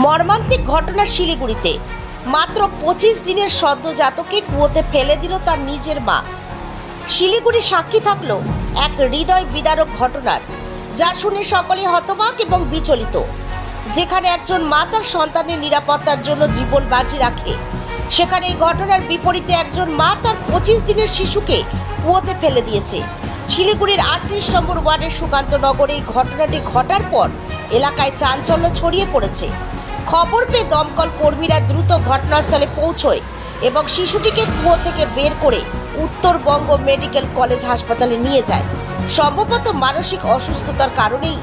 মর্মান্তিক ঘটনা শিলিগুড়িতে। মাত্র পঁচিশ দিনের সদ্যজাতকে কুয়োতে ফেলে দিল তার নিজের মা। শিলিগুড়ি সাক্ষী থাকল এক হৃদয় বিদারক ঘটনার, যা শুনে সকলে হতবাক এবং বিচলিত। যেখানে একজন মা তার সন্তানের নিরাপত্তার জন্য জীবন বাজি রাখে, সেখানে এই ঘটনার বিপরীতে একজন মা তার পঁচিশ দিনের শিশুকে কুয়োতে ফেলে দিয়েছে। শিলিগুড়ির আটত্রিশ নম্বর ওয়ার্ডের সুকান্ত নগরে এই ঘটনাটি ঘটার পর এলাকায় চাঞ্চল্য ছড়িয়ে পড়েছে। খবর পেয়ে দমকল কর্মীরা দ্রুত ঘটনাস্থলে পৌঁছয় এবং শিশুটিকে কুয়ো থেকে বের করে উত্তরবঙ্গ মেডিকেল কলেজ হাসপাতালে নিয়ে যায়। সম্ভবত মানসিক অসুস্থতার কারণেই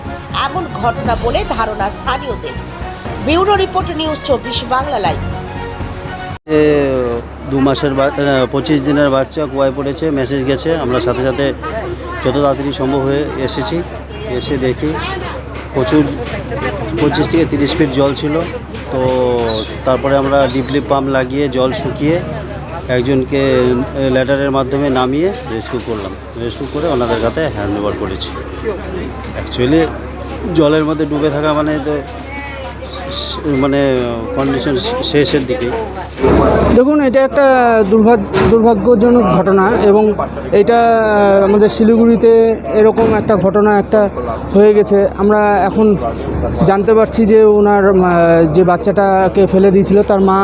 এমন ঘটনা বলে ধারণা স্থানীয়দের। ব্যুরো রিপোর্ট নিউজ চব্বিশ বাংলা লাইভ। দু মাসের পঁচিশ দিনের বাচ্চা কুয়ায় পড়েছে, মেসেজ গেছে। আমরা সাথে সাথে যত তাড়াতাড়ি সম্ভব হয়ে এসেছি, এসে দেখি। প্রচুর পঁচিশ থেকে তিরিশ ফিট জল ছিল। তো তারপরে আমরা ডিপলি পাম্প লাগিয়ে জল শুকিয়ে একজনকে ল্যাটারের মাধ্যমে নামিয়ে রেস্কিউ করলাম। রেস্কিউ করে ওনাদের কাছে হ্যান্ড ওভার করেছি। অ্যাকচুয়ালি জলের মধ্যে ডুবে থাকা মানে তো মানে কন্ডিশন শেষের দিকে। দেখুন, এটা একটা দুর্ভাগ্য দুর্ভাগ্যজনক ঘটনা এবং এটা আমাদের শিলিগুড়িতে এরকম একটা ঘটনা একটা হয়ে গেছে। আমরা এখন জানতে পারছি যে ওনার যে বাচ্চাটাকে ফেলে দিয়েছিল, তার মা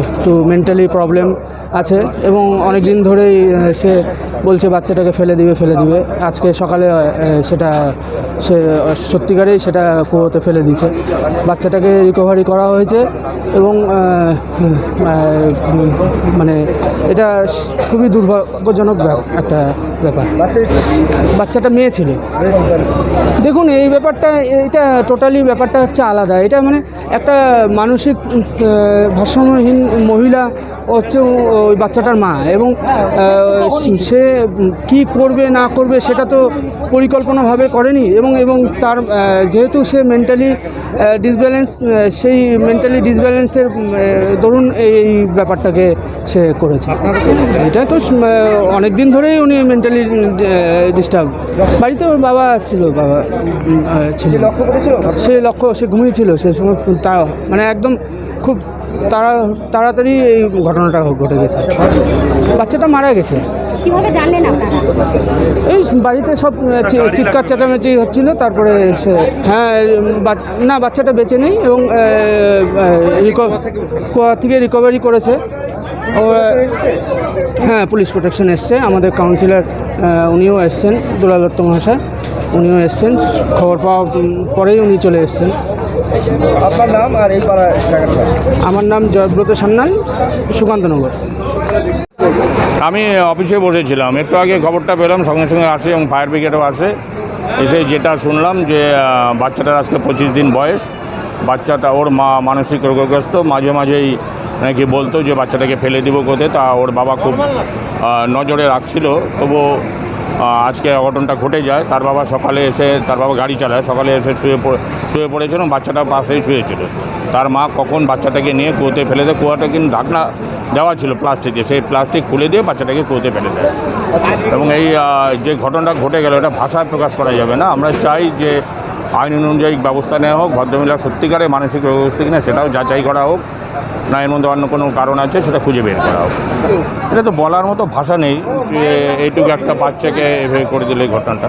একটু মেন্টালি প্রবলেম আছে এবং অনেক দিন ধরেই সে বলছে বাচ্চাটাকে ফেলে দিবে ফেলে দিবে। আজকে সকালে সেটা, সে, সত্যিকারেই সেটা কুয়োতে ফেলে দিয়েছে। বাচ্চাটাকে রিকভারি করা হয়েছে এবং মানে এটা খুবই দুর্ভাগ্যজনক একটা ব্যাপার। বাচ্চাটা মেয়ে ছিল। দেখুন এই ব্যাপারটা এটা টোটালি ব্যাপারটা হচ্ছে আলাদা। এটা মানে একটা মানসিক ভারসাম্যহীন মহিলা হচ্ছে ওই বাচ্চাটার মা। এবং সে কি করবে না করবে সেটা তো পরিকল্পনাভাবে করেনি। এবং এবং তার যেহেতু সে মেন্টালি ডিসব্যালেন্স সেই মেন্টালি ডিসব্যালেন্সের দরুন এই ব্যাপারটাকে সে করেছে। এটা তো অনেক দিন ধরেই উনি মেন্টালি ডিস্টার্ব বাড়িতে ওর বাবা ছিল বাবা ছিল সে লক্ষ্য সে ঘুমিয়েছিল সে সময় তা মানে একদম খুব তাড়া তাড়াতাড়ি এই ঘটনাটা ঘটে গেছে। বাচ্চাটা মারা গেছে। কীভাবে জানলেন আপনারা? এই বাড়িতে সব চিৎকার চেঁচামেচি হচ্ছিল তারপরে সে হ্যাঁ না বাচ্চাটা বেঁচে নেই এবং কোয়া থেকে রিকভারি করেছে। ও, হ্যাঁ পুলিশ প্রোটেকশন এসছে। আমাদের কাউন্সিলর উনিও এসছেন দুলাল দত্ত মহাশয় উনিও এসছেন। খবর পাওয়া পরেই উনি চলে এসছেন। আপনার নাম আর এই আমার নাম জয়ব্রত সান্যাল সুকান্তনগর। আমি অফিসে বসেছিলাম। একটু আগে খবরটা পেলাম সঙ্গে সঙ্গে আসে এবং ফায়ার ব্রিগেডও আসে। এসে যেটা শুনলাম যে বাচ্চাটার আজকে পঁচিশ দিন বয়স। বাচ্চাটা ওর মা মানসিক রোগগ্রস্ত মাঝে মাঝেই নাকি বলতো যে বাচ্চাটাকে ফেলে দিব কোথায় তা ওর বাবা খুব নজরে রাখছিল। তবু আজকে অঘটনটা ঘটে যায়। তার বাবা সকালে এসে তার বাবা গাড়ি চালায় সকালে এসে শুয়ে পড়ে শুয়ে পড়েছিল এবং বাচ্চাটা পাশেই শুয়েছিল। তার মা কখন বাচ্চাটাকে নিয়ে কুয়োতে ফেলে দেয় কুয়াটা কিন্তু ঢাকনা দেওয়া ছিল প্লাস্টিকে সেই প্লাস্টিক খুলে দিয়ে বাচ্চাটাকে কুয়োতে ফেলে দেয়। এবং এই যে ঘটনাটা ঘটে গেল এটা ভাষায় প্রকাশ করা যাবে না। আমরা চাই যে আইন অনুযায়ী ব্যবস্থা নেওয়া হোক, ভদ্রমহিলা সত্যিকারে মানসিক রোগগ্রস্ত কিনা সেটাও যাচাই করা হোক, না এর মধ্যে অন্য কোনো কারণ আছে সেটা খুঁজে বের করা হোক। এটা তো বলার মতো ভাষা নেই যে এইটুকু একটা বাচ্চাকে এভাবে করে দিলে ঘটনাটা।